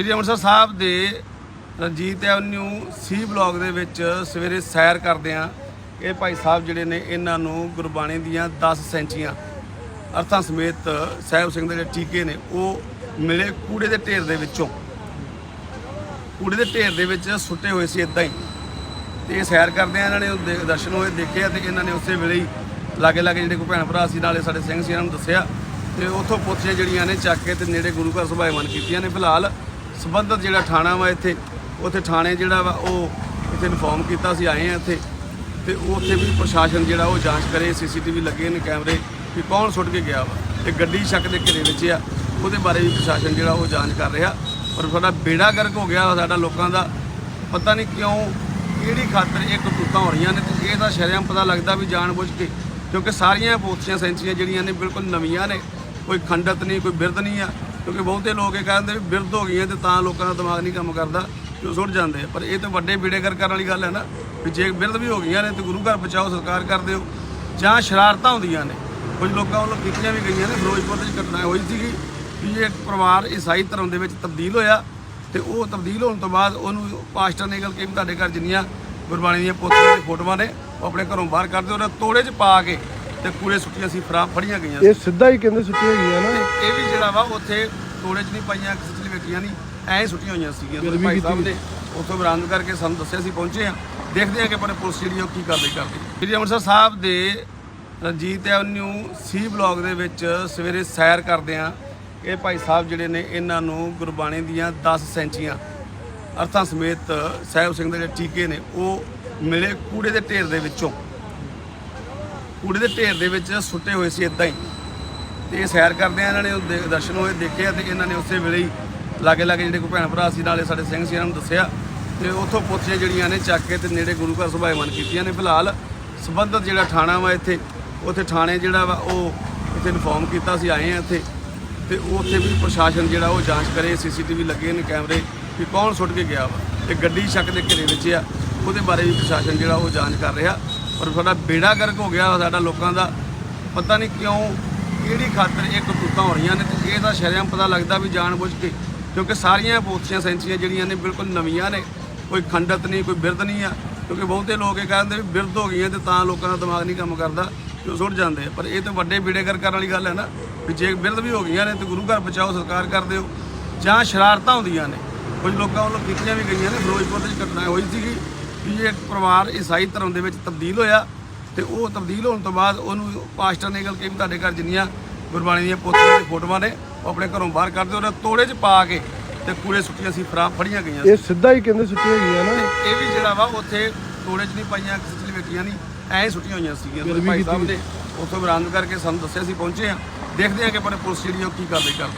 ਸ੍ਰੀ ਅੰਮ੍ਰਿਤਸਰ ਸਾਹਿਬ ਦੇ ਰਣਜੀਤ ਐਵਨਿਊ ਸੀ ਬਲਾਕ ਦੇ ਵਿੱਚ ਸਵੇਰੇ ਸੈਰ ਕਰਦੇ ਆ ਇਹ ਭਾਈ ਸਾਹਿਬ ਜਿਹੜੇ ਨੇ, ਇਹਨਾਂ ਨੂੰ ਗੁਰਬਾਣੀ ਦੀਆਂ 10 ਸੈਂਚੀਆਂ ਅਰਥਾਂ ਸਮੇਤ ਸਾਹਿਬ ਸਿੰਘ ਦੇ ਜਿਹੜੇ ਟੀਕੇ ਨੇ, ਉਹ ਮਿਲੇ ਕੂੜੇ ਦੇ ਢੇਰ ਦੇ ਵਿੱਚੋਂ। ਕੂੜੇ ਦੇ ਢੇਰ ਦੇ ਵਿੱਚ ਸੁੱਟੇ ਹੋਏ ਸੀ ਇਦਾਂ ਹੀ। ਤੇ ਇਹ ਸੈਰ ਕਰਦੇ ਆ ਇਹਨਾਂ ਨੇ ਉਹ ਦੇ- ਦਰਸ਼ਨ ਹੋਏ, ਦੇਖੇ ਆ ਤੇ ਇਹਨਾਂ ਨੇ ਉਸੇ ਵੇਲੇ ਹੀ ਲਾਗੇ ਲਾਗੇ ਜਿਹੜੇ ਕੋਈ ਭੈਣ ਭਰਾ ਸੀ, ਨਾਲੇ ਸਾਡੇ ਸਿੰਘ ਸੀ, ਇਹਨਾਂ ਨੂੰ ਦੱਸਿਆ। ਤੇ ਉੱਥੋਂ ਪੁੱਛੀਆਂ ਜਿਹੜੀਆਂ ਨੇ ਚੱਕ ਕੇ ਤੇ ਨੇੜੇ ਗੁਰੂ ਘਰ ਸੁਭਾਇਮਾਨ ਕੀਤੀਆਂ ਨੇ। ਫਿਲਹਾਲ ਸੰਬੰਧਤ ਜਿਹੜਾ ਥਾਣਾ ਵਾ ਇੱਥੇ, ਉੱਥੇ ਥਾਣੇ ਜਿਹੜਾ ਵਾ ਉਹ ਇੱਥੇ ਇਨਫੋਰਮ ਕੀਤਾ ਸੀ, ਆਏ ਆ ਇੱਥੇ। ਤੇ ਉੱਥੇ ਵੀ ਪ੍ਰਸ਼ਾਸਨ ਜਿਹੜਾ ਉਹ ਜਾਂਚ ਕਰੇ ਸੀਸੀਟੀਵੀ ਲੱਗੇ ਨੇ ਕੈਮਰੇ ਕਿ ਕੌਣ ਸੁੱਟ ਕੇ ਗਿਆ ਵਾ। ਤੇ ਗੱਡੀ ਸ਼ੱਕ ਦੇ ਘੇਰੇ ਵਿੱਚ ਆ, ਉਹਦੇ ਬਾਰੇ ਵੀ ਪ੍ਰਸ਼ਾਸਨ ਜਿਹੜਾ ਉਹ ਜਾਂਚ ਕਰ ਰਿਹਾ। ਪਰ ਸਾਡਾ ਬੇੜਾ ਗਰਕ ਹੋ ਗਿਆ ਸਾਡਾ ਲੋਕਾਂ ਦਾ। ਪਤਾ ਨਹੀਂ ਕਿਉਂ, ਕਿਹੜੀ ਖਾਤਰ ਇਹ ਕਰਤੂਤਾਂ ਹੋ ਰਹੀਆਂ ਨੇ ਤੇ ਇਹ ਤਾਂ ਸ਼ਰਮ ਪਤਾ ਲੱਗਦਾ ਵੀ ਜਾਣ ਬੁੱਝ ਕੇ, ਕਿਉਂਕਿ ਸਾਰੀਆਂ ਪੋਥੀਆਂ ਸੈਂਚੀਆਂ ਜਿਹੜੀਆਂ ਨੇ ਬਿਲਕੁਲ ਨਵੀਆਂ ਨੇ। ਕੋਈ ਖੰਡਤ ਨਹੀਂ, ਕੋਈ ਬਿਰਧ ਨਹੀਂ ਆ। ਕਿਉਂਕਿ ਬਹੁਤੇ ਲੋਕ ਇਹ ਕਹਿੰਦੇ ਵੀ ਬਿਰਧ ਹੋ ਗਈਆਂ ਤੇ ਤਾਂ ਲੋਕਾਂ ਦਾ ਦਿਮਾਗ ਨਹੀਂ ਕੰਮ ਕਰਦਾ ਤੇ ਉਹ ਸੁੱਟ ਜਾਂਦੇ ਪਰ ਇਹ ਤਾਂ ਵੱਡੇ ਬੇੜੇ ਕਰਨ ਵਾਲੀ ਗੱਲ ਹੈ ਨਾ, ਵੀ ਜੇ ਬਿਰਧ ਵੀ ਹੋ ਗਈਆਂ ਨੇ ਤੇ ਗੁਰੂ ਘਰ ਬਚਾਓ ਸਰਕਾਰ ਕਰ ਦਿਓ ਜਾਂ ਸ਼ਰਾਰਤਾਂ ਹੁੰਦੀਆਂ ਨੇ। ਕੁਝ ਲੋਕਾਂ ਵੱਲੋਂ ਕੀਤੀਆਂ ਵੀ ਗਈਆਂ ਨੇ, ਫਿਰੋਜ਼ਪੁਰ ਦੇ ਵਿੱਚ ਘਟਨਾ ਹੋਈ ਸੀਗੀ ਵੀ ਇਹ ਪਰਿਵਾਰ ਈਸਾਈ ਧਰਮ ਦੇ ਵਿੱਚ ਤਬਦੀਲ ਹੋਇਆ ਤੇ ਉਹ ਤਬਦੀਲ ਹੋਣ ਤੋਂ ਬਾਅਦ ਉਹਨੂੰ ਪਾਸਟਰ ਨੇ ਗੱਲ ਕਹੀ ਵੀ ਤੁਹਾਡੇ ਘਰ ਜਿੰਨੀਆਂ ਗੁਰਬਾਣੀ ਦੀਆਂ ਪੋਥੀਆਂ ਦੀ ਫੋਟੋਆਂ ਨੇ, ਉਹ ਆਪਣੇ ਘਰੋਂ ਬਾਹਰ ਕਰ ਦਿਓ ਉਹਨਾਂ ਤੋੜੇ 'ਚ ਪਾ ਕੇ ਤੇ ਕੂੜੇ ਸੁੱਟੀਆਂ ਸੀ ਫਰਾ ਫੜੀਆਂ ਗਈਆਂ ਇਹ ਸਿੱਧਾ ਹੀ ਕਹਿੰਦੇ ਸੁੱਟੀ ਹੋਈ ਆ ਨਾ ਇਹ ਵੀ ਜਿਹੜਾ ਵਾ ਉੱਥੇ ਤੋੜੇ 'ਚ ਨਹੀਂ ਪਾਈਆਂ ਕਿਸੇ 'ਚ ਵੇਖੀਆਂ ਨਹੀਂ ਐਂ ਸੁੱਟੀਆਂ ਹੋਈਆਂ ਸੀਗੀਆਂ। ਤੇ ਭਾਈ ਸਾਹਿਬ ਨੇ ਉੱਥੋਂ ਬਰਾਮਦ ਕਰਕੇ ਸਾਨੂੰ ਦੱਸਿਆ ਸੀ ਪਹੁੰਚੇ ਆ ਦੇਖਦੇ ਆ ਕਿ ਪਰ ਪੁਲਿਸ ਜਿਹੜੀ ਉਹ ਕੀ ਕਾਰਵਾਈ ਕਰਦੀ ਹੈ ਸ੍ਰੀ ਅੰਮ੍ਰਿਤਸਰ ਸਾਹਿਬ ਦੇ ਰਣਜੀਤ ਐਵਨਿਊ ਸੀ ਬਲਾਕ ਦੇ ਵਿੱਚ ਸਵੇਰੇ ਸੈਰ ਕਰਦੇ ਆ ਇਹ ਭਾਈ ਸਾਹਿਬ ਜਿਹੜੇ ਨੇ ਇਹਨਾਂ ਨੂੰ ਗੁਰਬਾਣੀ ਦੀਆਂ 10 ਸੈਂਚੀਆਂ ਅਰਥਾਂ ਸਮੇਤ ਸਾਹਿਬ ਸਿੰਘ ਦੇ ਜਿਹੜੇ ਟੀਕੇ ਨੇ ਉਹ ਮਿਲੇ ਕੂੜੇ ਦੇ ਢੇਰ ਦੇ ਵਿੱਚੋਂ। ਕੂੜੇ ਦੇ ਢੇਰ ਦੇ ਵਿੱਚ ਸੁੱਟੇ ਹੋਏ ਸੀ ਇਦਾਂ ਹੀ। ਤੇ ਇਹ ਸੈਰ ਕਰਦੇ ਆ, ਇਹਨਾਂ ਨੇ ਉਹ ਦਰਸ਼ਨ ਹੋਏ ਦੇਖੇ ਆ ਤੇ ਇਹਨਾਂ ਨੇ ਉਸੇ ਵੇਲੇ ਹੀ ਲਾਗੇ ਲਾਗੇ ਜਿਹੜੇ ਕੋਈ ਭੈਣ ਭਰਾ ਸੀ, ਨਾਲੇ ਸਾਡੇ ਸਿੰਘ ਸੀ ਇਹਨਾਂ ਨੂੰ ਦੱਸਿਆ। ਤੇ ਉੱਥੋਂ ਪੁੱਛੀਆਂ ਜਿਹੜੀਆਂ ਨੇ ਚੱਕ ਕੇ ਤੇ ਨੇੜੇ ਗੁਰੂ ਘਰ ਸੁਭਾਇਮਾਨ ਕੀਤੀਆਂ ਨੇ। ਫਿਲਹਾਲ ਸੰਬੰਧਤ ਜਿਹੜਾ ਥਾਣਾ ਵਾ ਇੱਥੇ, ਉੱਥੇ ਥਾਣੇ ਜਿਹੜਾ ਵਾ ਉਹ ਇੱਥੇ ਇਨਫੋਰਮ ਕੀਤਾ ਸੀ, ਆਏ ਆ ਇੱਥੇ। ਤੇ ਉੱਥੇ ਵੀ ਪ੍ਰਸ਼ਾਸਨ ਜਿਹੜਾ ਉਹ ਜਾਂਚ ਕਰੇ, ਸੀਸੀਟੀਵੀ ਲੱਗੇ ਨੇ ਕੈਮਰੇ ਕਿ ਕੌਣ ਸੁੱਟ ਕੇ ਗਿਆ ਵਾ। ਤੇ ਗੱਡੀ ਸ਼ੱਕ ਦੇ ਘੇਰੇ ਵਿੱਚ ਆ, ਉਹਦੇ ਬਾਰੇ ਵੀ ਪ੍ਰਸ਼ਾਸਨ ਜਿਹੜਾ ਉਹ ਜਾਂਚ ਕਰ ਰਿਹਾ। ਪਰ ਸਾਡਾ ਬੇੜਾ ਗਰਕ ਹੋ ਗਿਆ ਸਾਡਾ ਲੋਕਾਂ ਦਾ। ਪਤਾ ਨਹੀਂ ਕਿਉਂ, ਕਿਹੜੀ ਖਾਤਰ ਇਹ ਕਰਤੂਤਾਂ ਹੋ ਰਹੀਆਂ ਨੇ ਤੇ ਇਹ ਤਾਂ ਸ਼ਰਮ ਪਤਾ ਲੱਗਦਾ ਵੀ ਜਾਣ ਬੁੱਝ ਕੇ, ਕਿਉਂਕਿ ਸਾਰੀਆਂ ਪੋਥੀਆਂ ਸੈਂਚੀਆਂ ਜਿਹੜੀਆਂ ਨੇ ਬਿਲਕੁਲ ਨਵੀਆਂ ਨੇ। ਕੋਈ ਖੰਡਤ ਨਹੀਂ, ਕੋਈ ਬਿਰਧ ਨਹੀਂ ਆ, ਕਿਉਂਕਿ ਬਹੁਤੇ ਲੋਕ ਇਹ ਕਹਿੰਦੇ ਵੀ ਬਿਰਧ ਹੋ ਗਈਆਂ ਤੇ ਤਾਂ ਲੋਕਾਂ ਦਾ ਦਿਮਾਗ ਨਹੀਂ ਕੰਮ ਕਰਦਾ ਤੇ ਉਹ ਸੁੱਟ ਜਾਂਦੇ ਆ। ਪਰ ਇਹ ਤਾਂ ਵੱਡੇ ਬੇੜੇ ਕਰ ਕਰਨ ਵਾਲੀ ਗੱਲ ਹੈ ਨਾ, ਵੀ ਜੇ ਬਿਰਧ ਵੀ ਹੋ ਗਈਆਂ ਨੇ ਤੇ ਗੁਰੂ ਘਰ ਬਚਾਓ ਸਰਕਾਰ ਕਰ ਦਿਓ ਜਾਂ ਸ਼ਰਾਰਤਾਂ ਹੁੰਦੀਆਂ ਨੇ। ਕੁਝ ਲੋਕਾਂ ਵੱਲੋਂ ਕੀਤੀਆਂ ਵੀ ਗਈਆਂ ਨੇ, ਫਿਰੋਜ਼ਪੁਰ ਦੇ ਵਿੱਚ ਘਟਨਾ ਹੋਈ ਸੀਗੀ। ਵੀ ਇਹ ਪਰਿਵਾਰ ਈਸਾਈ ਧਰਮ ਦੇ ਵਿੱਚ ਤਬਦੀਲ ਹੋਇਆ ਤੇ ਉਹ ਤਬਦੀਲ ਹੋਣ ਤੋਂ ਬਾਅਦ ਉਹਨੂੰ ਪਾਸਟਰ ਨੇ ਗੱਲ ਕਹੀ ਵੀ ਤੁਹਾਡੇ ਘਰ ਜਿੰਨੀਆਂ ਗੁਰਬਾਣੀ ਦੀਆਂ ਪੋਥੀਆਂ ਦੀ ਫੋਟੋਆਂ ਨੇ ਉਹ ਆਪਣੇ ਘਰੋਂ ਬਾਹਰ ਕੱਢ ਦਿਓ ਉਹਨਾਂ ਤੋੜੇ 'ਚ ਪਾ ਕੇ ਤੇ ਕੂੜੇ ਸੁੱਟੀਆਂ ਸੀ ਫਰਾ ਫੜੀਆਂ ਗਈਆਂ ਇਹ ਸਿੱਧਾ ਹੀ ਕਹਿੰਦੇ ਸੁੱਟੀ ਹੋਈ ਆ ਨਾ। ਇਹ ਵੀ ਜਿਹੜਾ ਵਾ ਉੱਥੇ ਤੋੜੇ 'ਚ ਨਹੀਂ ਪਾਈਆਂ ਕਿਸੇ 'ਚ ਵੇਖੀਆਂ ਨਹੀਂ ਐਂ ਸੁੱਟੀਆਂ ਹੋਈਆਂ ਸੀਗੀਆਂ। ਭਾਈ ਸਾਹਿਬ ਨੇ ਉੱਥੋਂ ਬਰਾਮਦ ਕਰਕੇ ਸਾਨੂੰ ਦੱਸਿਆ ਸੀ ਪਹੁੰਚੇ ਆ ਦੇਖਦੇ ਆ ਕਿ ਪਰ ਪੁਲਿਸ ਜਿਹੜੀ ਉਹ ਕੀ ਕਰਦੀ। ਹੈ